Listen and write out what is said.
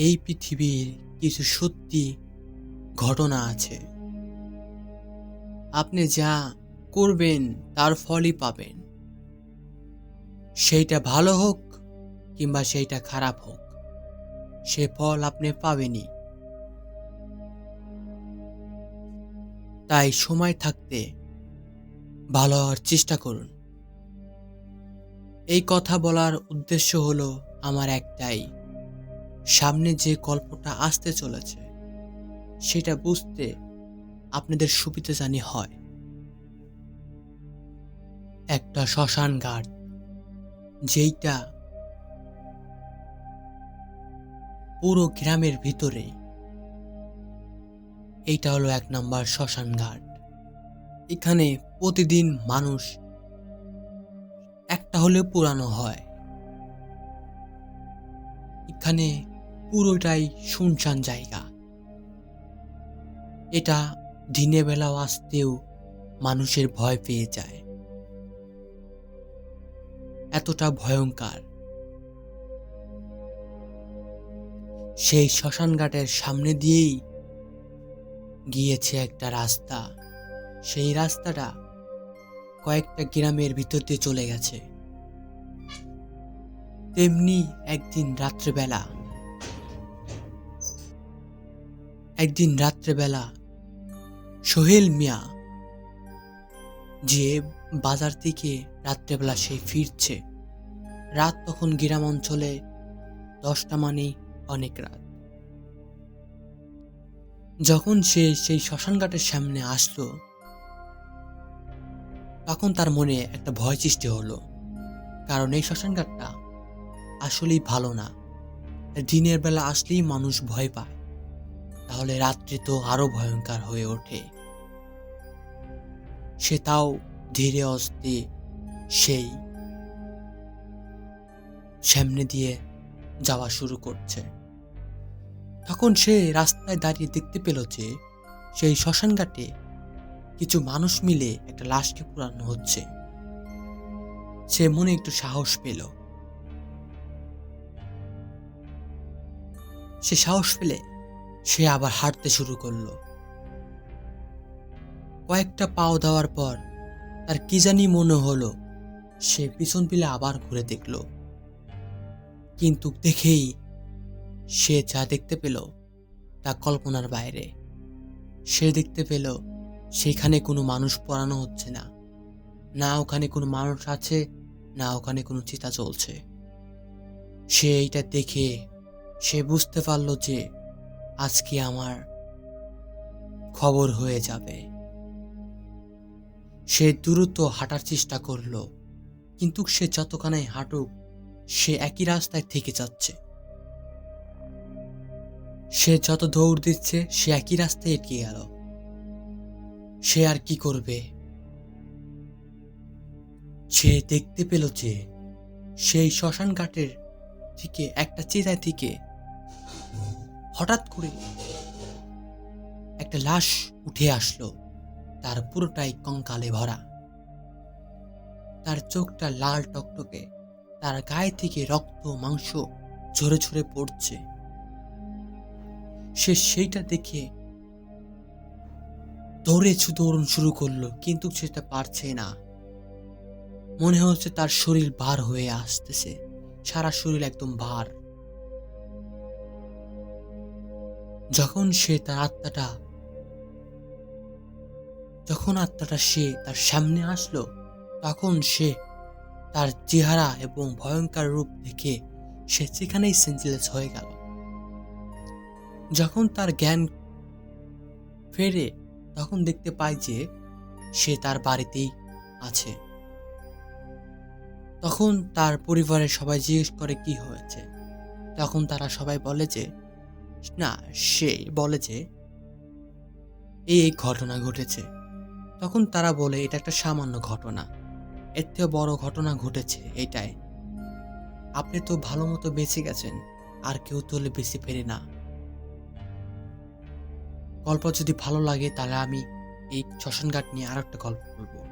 এই পৃথিবীর কিছু সত্যি ঘটনা আছে। আপনি যা করবেন, তার ফলই পাবেন। সেইটা ভালো হোক কিংবা সেইটা খারাপ হোক, সে ফল আপনি পাবেনই। তাই সময় থাকতে ভালো হওয়ার চেষ্টা করুন। এই কথা বলার উদ্দেশ্য হলো আমার একটাই। সামনে যে গল্পটা আসতে চলেছে, সেটা বুঝতে আপনাদের সুবিধা জানি হয়। একটা শ্মশান ঘাট, যেইটা পুরো গ্রামের ভিতরে, এইটা হলো এক নাম্বার শ্মশান ঘাট। এখানে প্রতিদিন মানুষ একটা হলে পুরানো হয়। এখানে পুরোটাই শুনশান জায়গা। এটা দিনে বেলাও আসতেও মানুষের ভয় পেয়ে যায়। এতটা ভয়ঙ্কর। সেই শ্মশান ঘাটের সামনে দিয়েই গিয়েছে একটা রাস্তা। সেই রাস্তাটা কয়েকটা গ্রামের ভিতর দিয়ে চলে গেছে। তেমনি একদিন রাত্রেবেলা একদিন রাত্রেবেলা সোহেল মিয়া যে বাজার থেকে রাত্রেবেলা সে ফিরছে, রাত তখন গ্রাম অঞ্চলে দশটা মানেই অনেক রাত। যখন সে সেই শ্মশানঘাটের সামনে আসলো, তখন তার মনে একটা ভয় সৃষ্টি হলো, কারণ এই শ্মশানঘাটটা আসলেই ভালো না। দিনের বেলা আসলেই মানুষ ভয় পায়। তাহলে রাত্রি তো আরও ভয়ঙ্কর হয়ে ওঠে। সে তাও ধীরে অস্তে সেই সামনে দিয়ে যাওয়া শুরু করছে। তখন সে রাস্তায় দাঁড়িয়ে দেখতে পেল যে, সেই শ্মশান ঘাটে কিছু মানুষ মিলে একটা লাশকে পুরানো হচ্ছে। সে মনে একটু সাহস পেল। সে সাহস পেলে সে আবার হাঁটতে শুরু করল। কয়েকটা পাও দেওয়ার পর তার কি জানি মনে হলো, সে পিছন পিলে আবার ঘুরে দেখল। কিন্তু দেখেই সে যা দেখতে পেল তা কল্পনার বাইরে। সে দেখতে পেল সেখানে কোনো মানুষ পড়ানো হচ্ছে না। না ওখানে কোনো মানুষ আছে, না ওখানে কোনো চিতা চলছে। সে এইটা দেখে সে বুঝতে পারল যে আজকে আমার খবর হয়ে যাবে। সে দ্রুত হাঁটার চেষ্টা করল, কিন্তু সে যতখানাই হাঁটুক, সে একই রাস্তায় থেকে যাচ্ছে। সে যত দৌড় দিচ্ছে, সে একই রাস্তায় এটকে গেল। সে আর কি করবে? সে দেখতে পেল যে, সেই শ্মশান ঘাটের থেকে একটা চেতায় থেকে হঠাৎ করে একটা লাশ উঠে আসলো, তার পুরোটাই কঙ্কালে ভরা। তার চোখটা লাল টকটকে, তার গায়ে থেকে রক্ত, মাংস ঝরে ঝরে পড়ছে। সে সেইটা দেখে দৌড়ে দৌড়ন শুরু করল, কিন্তু সেটা পারছে না। মনে হচ্ছে তার শরীর ভার হয়ে আসতেছে, সারা শরীর একদম ভার। যখন সে তার আত্মাটা, যখন আত্মাটা সে তার সামনে আসলো, তখন সে তার চেহারা এবং ভয়ঙ্কর রূপ দেখে সে সেখানেই সেন্সলেস হয়ে গেল। যখন তার জ্ঞান ফেরে, তখন দেখতে পায় যে সে তার বাড়িতেই আছে। তখন তার পরিবারের সবাই জিজ্ঞেস করে কি হয়েছে। তখন তারা সবাই বলে যে না সে বলে যে, এই ঘটনা ঘটেছে। তখন তারা বলে, এটা একটা সামান্য ঘটনা। এর থেকে বড় ঘটনা ঘটেছে এটাই। আপনি তো ভালো মতো বেঁচে গেছেন, আর কেউ তো হলে বেঁচে ফেরে না। গল্প যদি ভালো লাগে, তাহলে আমি এই শ্মশানঘাট নিয়ে আর একটা গল্প বলব